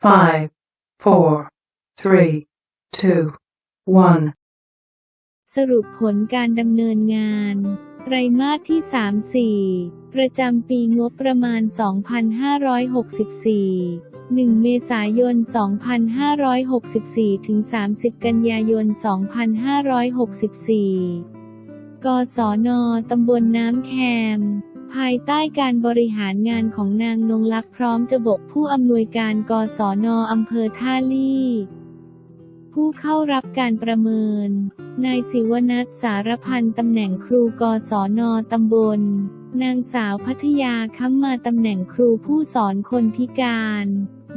five, four, three, two, one. สรุปผลการดำเนินงานไตรมาสที่ 3-4 ประจำปีงบประมาณ 2564 1 เมษายน 2564 ถึง 30 กันยายน 2564 กศน ตำบลน้ำแคม ภายใต้การบริหารงานของนางนงลักษณ์พร้อมจะบกผู้อำนวยการกศนอำเภอท่าลี่ผู้เข้ารับการประเมิน นายศิวนัทสารพันตำแหน่งครูกศนตำบล นางสาวพัทยาค้ำมาตำแหน่งครูผู้สอนคนพิการ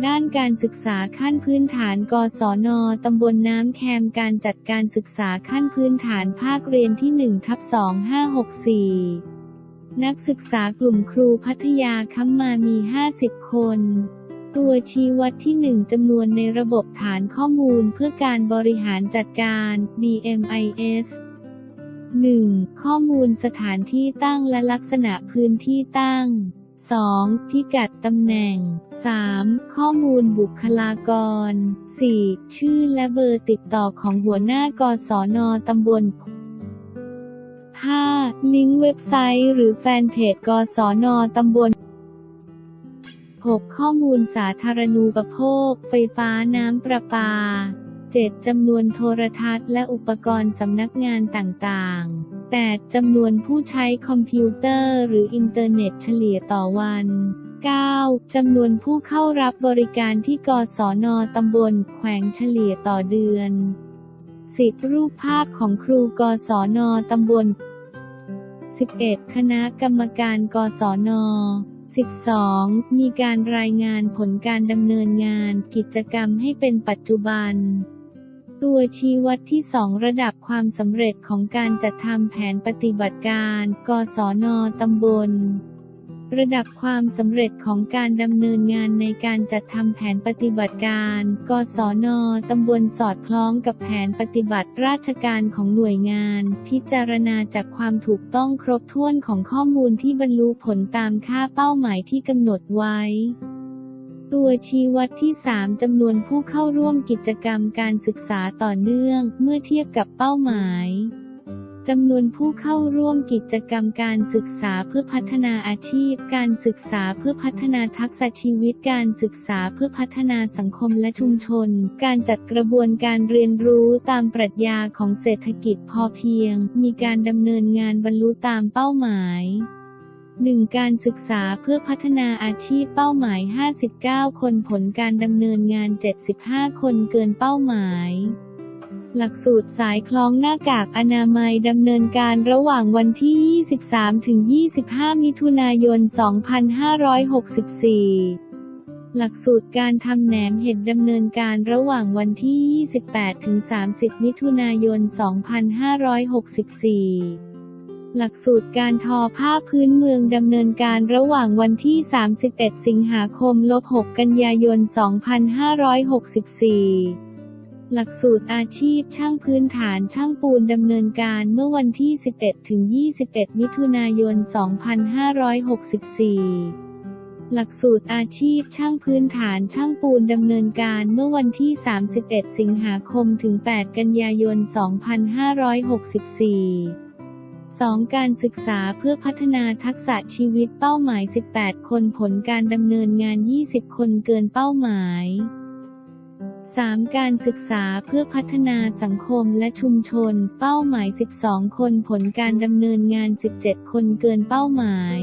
ด้านการศึกษาขั้นพื้นฐานกศนตำบลน้ำแคมการจัดการศึกษาขั้นพื้นฐานภาคเรียนที่1ทับ2564 นักศึกษากลุ่มครูพัทยาค้ำมามี 50 คน ตัวชี้วัดที่ 1จำนวนในระบบฐานข้อมูลเพื่อการบริหารจัดการ DMIS 1. ข้อมูลสถานที่ตั้งและลักษณะพื้นที่ตั้ง 2. พิกัดตำแหน่ง 3. ข้อมูลบุคลากร 4. ชื่อและเบอร์ติดต่อของหัวหน้ากศนตำบล 5. ลิงก์เว็บไซต์หรือแฟนเพจกศนตำบล 6. ข้อมูลสาธารณูปโภค ไฟฟ้าน้ำประปา 7. จำนวนโทรทัศน์และอุปกรณ์สำนักงานต่างๆ 8. จำนวนผู้ใช้คอมพิวเตอร์หรืออินเทอร์เน็ตเฉลี่ยต่อวัน 9. จำนวนผู้เข้ารับบริการที่กศนตำบล แขวงเฉลี่ยต่อเดือน 10. รูปภาพของครูกศนตำบล 11. คณะกรรมการกศน 12. มีการรายงานผลการดำเนินงานกิจกรรมให้เป็นปัจจุบัน ตัวชี้วัดที่ 2 ระดับความสำเร็จของการจัดทำแผนปฏิบัติการ กศนตำบล ระดับความสำเร็จของการดำเนินงานในการจัดทำแผนปฏิบัติการ กศนตำบลสอดคล้องกับแผนปฏิบัติราชการของหน่วยงาน พิจารณาจากความถูกต้องครบถ้วนของข้อมูลที่บรรลุผลตามค่าเป้าหมายที่กำหนดไว้ตัวชี้วัดที่ 3 จำนวนผู้เข้าร่วมกิจกรรมการศึกษาต่อเนื่อง เมื่อเทียบกับเป้าหมาย จำนวนผู้เข้าร่วมกิจกรรมการศึกษาเพื่อพัฒนาอาชีพ การศึกษาเพื่อพัฒนาทักษะชีวิต การศึกษาเพื่อพัฒนาสังคมและชุมชน การจัดกระบวนการเรียนรู้ตามปรัชญาของเศรษฐกิจพอเพียง มีการดำเนินงานบรรลุตามเป้าหมาย 1. การศึกษาเพื่อพัฒนาอาชีพเป้าหมาย 59 คนผลการดำเนินงาน 75 คนเกินเป้าหมาย หลักสูตรสายคล้องหน้ากากอนามัยดำเนินการระหว่างวันที่ 23-25 มิถุนายน 2564หลักสูตรการทำแหนมเห็ดดำเนินการระหว่างวันที่ 28-30 มิถุนายน 2564 หลักสูตรการทอผ้าพื้นเมืองดำเนินการระหว่างวันที่ 31 สิงหาคม ลบ 6 กันยายน 2564 หลักสูตรอาชีพช่างพื้นฐานช่างปูนดำเนินการเมื่อวันที่ 11 ถึง 21 มิถุนายน 2564หลักสูตรอาชีพช่างพื้นฐานช่างปูนดำเนินการเมื่อวันที่ 31 สิงหาคมถึง 8 กันยายน 2564 2. การศึกษาเพื่อพัฒนาทักษะชีวิตเป้าหมาย 18 คนผลการดำเนินงาน 20 คนเกินเป้าหมาย 3. การศึกษาเพื่อพัฒนาสังคมและชุมชน เป้าหมาย 12 คนผลการดำเนินงาน 17 คนเกินเป้าหมาย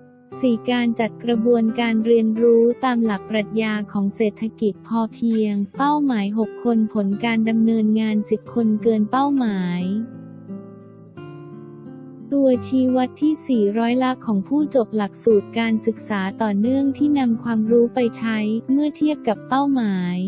4. การจัดกระบวนการเรียนรู้ตามหลักปรัชญาของเศรษฐกิจพอเพียง เป้าหมาย 6 คนผลการดำเนินงาน 10 คนเกินเป้าหมายตัวชี้วัดที่ 400 ละของผู้จบหลักสูตรการศึกษาต่อเนื่องที่นำความรู้ไปใช้เมื่อเทียบกับเป้าหมาย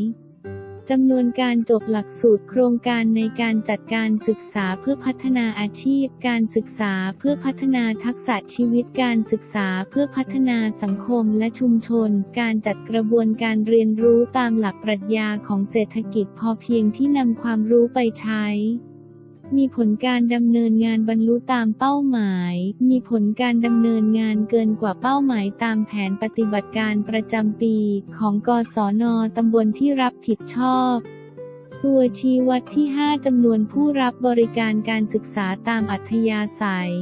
จำนวนการจบหลักสูตรโครงการในการจัดการศึกษาเพื่อพัฒนาอาชีพ การศึกษาเพื่อพัฒนาทักษะชีวิตการศึกษาเพื่อพัฒนาสังคมและชุมชน การจัดกระบวนการเรียนรู้ตามหลักปรัชญาของเศรษฐกิจพอเพียงที่นำความรู้ไปใช้ มีผลการดำเนินงานบรรลุตามเป้าหมาย มีผลการดำเนินงานเกินกว่าเป้าหมายตามแผนปฏิบัติการประจำปี ของกศนตำบลที่รับผิดชอบ ตัวชี้วัดที่ 5จำนวนผู้รับบริการการศึกษาตามอัธยาศัย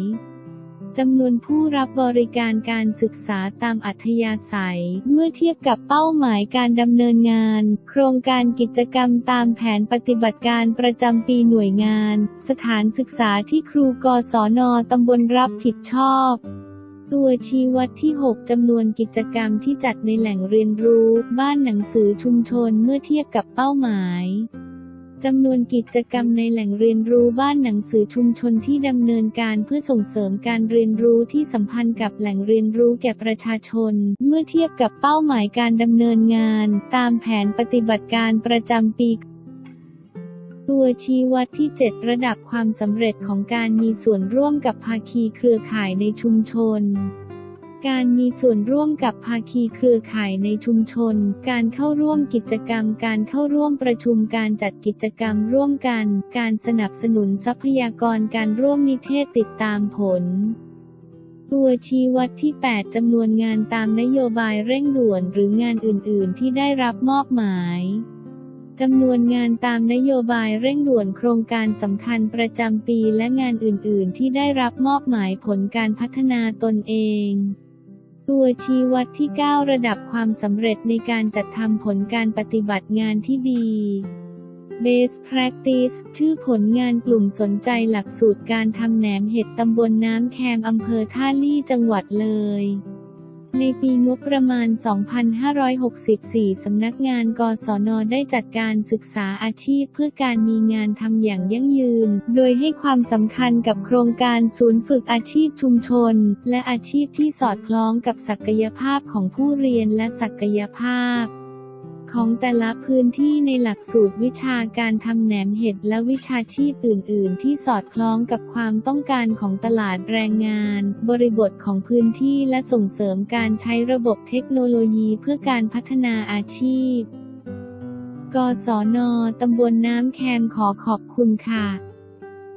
จำนวนผู้รับบริการการศึกษาตามอัธยาศัย เมื่อเทียบกับเป้าหมายการดำเนินงาน โครงการกิจกรรมตามแผนปฏิบัติการประจำปีหน่วยงาน สถานศึกษาที่ครูกศนตำบลรับผิดชอบตัวชี้วัดที่ 6 จำนวนกิจกรรมที่จัดในแหล่งเรียนรู้ บ้านหนังสือชุมชนเมื่อเทียบกับเป้าหมาย จำนวนกิจกรรมในแหล่งเรียนรู้บ้านหนังสือชุมชนที่ดำเนินการเพื่อส่งเสริมการเรียนรู้ที่สัมพันธ์กับแหล่งเรียนรู้แก่ประชาชน เมื่อเทียบกับเป้าหมายการดำเนินงาน ตามแผนปฏิบัติการประจำปีตัวชี้วัดที่ 7 ระดับความสำเร็จของการมีส่วนร่วมกับภาคีเครือข่ายในชุมชน การมีส่วนร่วมกับภาคีเครือข่ายในชุมชน การเข้าร่วมกิจกรรม การเข้าร่วมประชุม การจัดกิจกรรมร่วมกัน การสนับสนุนทรัพยากร การร่วมนิเทศติดตามผลตัวชี้วัดที่ 8 จำนวนงานตามนโยบายเร่งด่วนหรืองานอื่น ๆ ที่ได้รับมอบหมายจำนวนงานตามนโยบายเร่งด่วนโครงการสำคัญประจำปีและงานอื่น ๆ ที่ได้รับมอบหมายผลการพัฒนาตนเอง ตัวชี้วัดที่ 9 ระดับความสำเร็จในการจัดทำผลการปฏิบัติงานที่ดี Best Practice ชื่อผลงานกลุ่มสนใจหลักสูตรการทำแหนมเห็ดตำบลน้ำแคมอำเภอท่าลี่จังหวัดเลย ในปีงบประมาณ 2564 สำนักงานกศน ได้จัดการศึกษาอาชีพเพื่อการมีงานทำอย่างยั่งยืน โดยให้ความสำคัญกับโครงการศูนย์ฝึกอาชีพชุมชน และอาชีพที่สอดคล้องกับศักยภาพของผู้เรียนและศักยภาพ ของแต่ละพื้นที่ในหลักสูตรวิชาการทำแหนมเห็ดและวิชาชีพอื่น ๆ ที่สอดคล้องกับความต้องการของตลาดแรงงาน บริบทของพื้นที่และส่งเสริมการใช้ระบบเทคโนโลยีเพื่อการพัฒนาอาชีพ กศน ตำบลน้ำแคมขอขอบคุณค่ะ